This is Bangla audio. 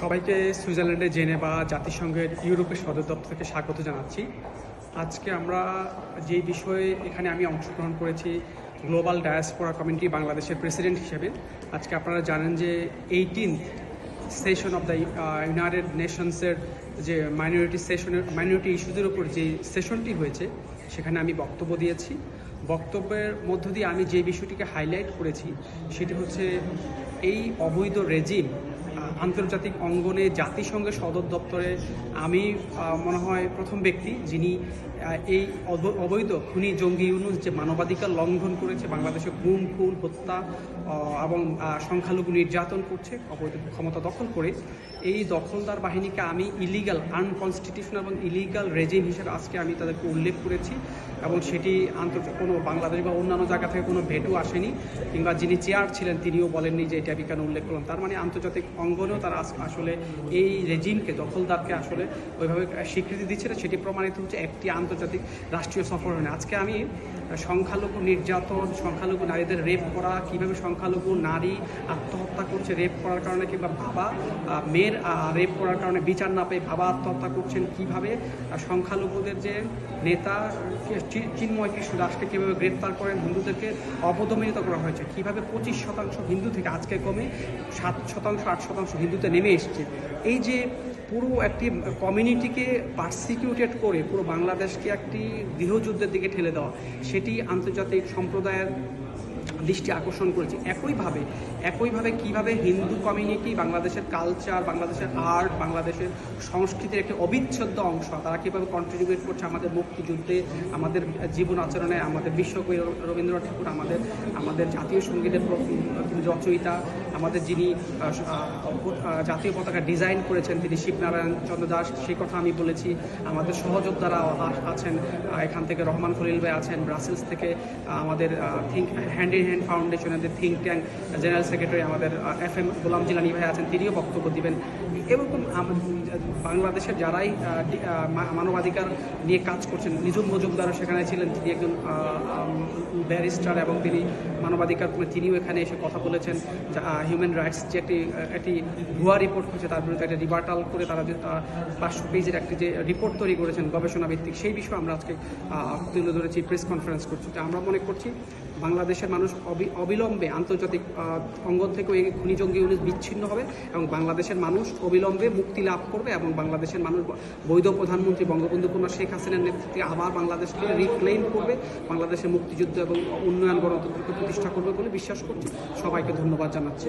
সবাইকে সুইজারল্যান্ডে জেনেভা জাতিসংঘের ইউরোপের সদর দপ্তর থেকে স্বাগত জানাচ্ছি। আজকে আমরা যে বিষয়ে এখানে আমি অংশগ্রহণ করেছি গ্লোবাল ডায়াসপোরা কমিউনিটি বাংলাদেশের প্রেসিডেন্ট হিসেবে, আজকে আপনারা জানেন যে eighteen session of the United নেশনসের যে মাইনরিটি সেশনের মাইনরিটি ইস্যুদের উপর যে সেশনটি হয়েছে, সেখানে আমি বক্তব্য দিয়েছি। বক্তব্যের মধ্য দিয়ে আমি যে বিষয়টিকে হাইলাইট করেছি, সেটি হচ্ছে এই অবৈধ রেজিম আন্তর্জাতিক অঙ্গনে জাতিসংঘের সদর দপ্তরে আমি মনে হয় প্রথম ব্যক্তি যিনি এই অব- অবৈধ খুনি জঙ্গি ইউনুস যে মানবাধিকার লঙ্ঘন করেছে, বাংলাদেশে গুম, খুন, হত্যা এবং সংখ্যালঘু নির্যাতন করছে, অবৈধ ক্ষমতা দখল করে, এই দখলদার বাহিনীকে আমি ইলিগাল আনকনস্টিটিউশনাল এবং ইলিগাল রেজিম হিসেবে আজকে আমি তাদেরকে উল্লেখ করেছি এবং সেটি আন্তর্জাতিক কোনো বাংলাদেশ বা অন্যান্য জায়গা থেকে কোনো ভেটু আসেনি, কিংবা যিনি চেয়ার ছিলেন তিনিও বলেননি যে এটা আমি কেন উল্লেখ করলাম। তার মানে আন্তর্জাতিক অঙ্গনেও তারা আসলে এই রেজিমকে, দখলদারকে আসলে ওইভাবে স্বীকৃতি দিচ্ছে না। সেটি প্রমাণিত হচ্ছে একটি আন্তর্জাতিক রাষ্ট্রীয় হয় আজকে আমি সংখ্যালঘু নির্যাতন, সংখ্যালঘু নারীদের রেপ করা, কীভাবে সংখ্যালঘু নারী আত্মহত্যা করছে রেপ করার কারণে, কিংবা বাবা মেয়ের রেপ করার কারণে বিচার না পেয়ে বাবা আত্মহত্যা করছেন কীভাবে সংখ্যালঘুদের যে নেতা চিন্ময় কৃষ্ণ দাসকে কীভাবে গ্রেপ্তার করেন, হিন্দুদেরকে অপদমিত করা হয়েছে, কীভাবে পঁচিশ শতাংশ হিন্দু থেকে আজকে কমে সাত শতাংশ, আট শতাংশ হিন্দুতে নেমে এসছে। এই যে পুরো একটি কমিউনিটিকে পার্সিকিউটেড করে পুরো বাংলাদেশকে একটি গৃহযুদ্ধের দিকে ঠেলে দেওয়া, সেটি আন্তর্জাতিক সম্প্রদায়ের দৃষ্টি আকর্ষণ করেছে। একইভাবে একইভাবে কীভাবে হিন্দু কমিউনিটি বাংলাদেশের কালচার বাংলাদেশের আর্ট বাংলাদেশের সংস্কৃতির একটি অবিচ্ছেদ্য অংশ, তারা কীভাবে কন্ট্রিবিউট করছে আমাদের মুক্তিযুদ্ধে, আমাদের জীবন আচরণে, আমাদের বিশ্বকবি রবীন্দ্রনাথ ঠাকুর, আমাদের আমাদের জাতীয় সঙ্গীতের রচয়িতা আমাদের যিনি জাতীয় পতাকা ডিজাইন করেছেন তিনি শিবনারায়ণ চন্দ্র দাস, সেই কথা আমি বলেছি। আমাদের সহযোদ্ধারা আছেন এখান থেকে রহমান খলিল ভাই আছেন, ব্রাসেলস থেকে আমাদের থিঙ্ক, হ্যান্ড ইন হ্যান্ড ফাউন্ডেশনের থিঙ্ক ট্যাঙ্ক জেনারেল সেক্রেটারি আমাদের এফ এম গোলাম জিলানি ভাই আছেন, তিনিও বক্তব্য দিবেন। এরকম বাংলাদেশের যারাই মানবাধিকার নিয়ে কাজ করছেন, নিজুম মজুমদারও সেখানে ছিলেন, তিনি একজন ব্যারিস্টার এবং তিনি মানবাধিকার তিনিও এখানে এসে কথা বলেছেন হিউম্যান রাইটস যে একটি একটি ভুয়া রিপোর্ট হয়েছে তার বিরুদ্ধে একটা রিভার্টাল করে তারা যে পাঁচশো পেজের একটি যে রিপোর্ট তৈরি করেছেন গবেষণা ভিত্তিক, সেই বিষয়ে আমরা আজকে তুলে ধরেছি প্রেস কনফারেন্স করছি। আমরা মনে করছি বাংলাদেশের মানুষ অবি- অবিলম্বে আন্তর্জাতিক অঙ্গন থেকে এই খুনি জঙ্গি ইউনিট বিচ্ছিন্ন হবে এবং বাংলাদেশের মানুষ অবিলম্বে মুক্তি লাভ করবে এবং বাংলাদেশের মানুষ বৈধ প্রধানমন্ত্রী বঙ্গবন্ধু কন্যা শেখ হাসিনার নেতৃত্বে আবার বাংলাদেশকে রিক্লেইম করবে, বাংলাদেশের মুক্তিযুদ্ধ এবং উন্নয়ন গণতন্ত্রকে প্রতিষ্ঠা করবে বলে বিশ্বাস করছি। সবাইকে ধন্যবাদ জানাচ্ছি।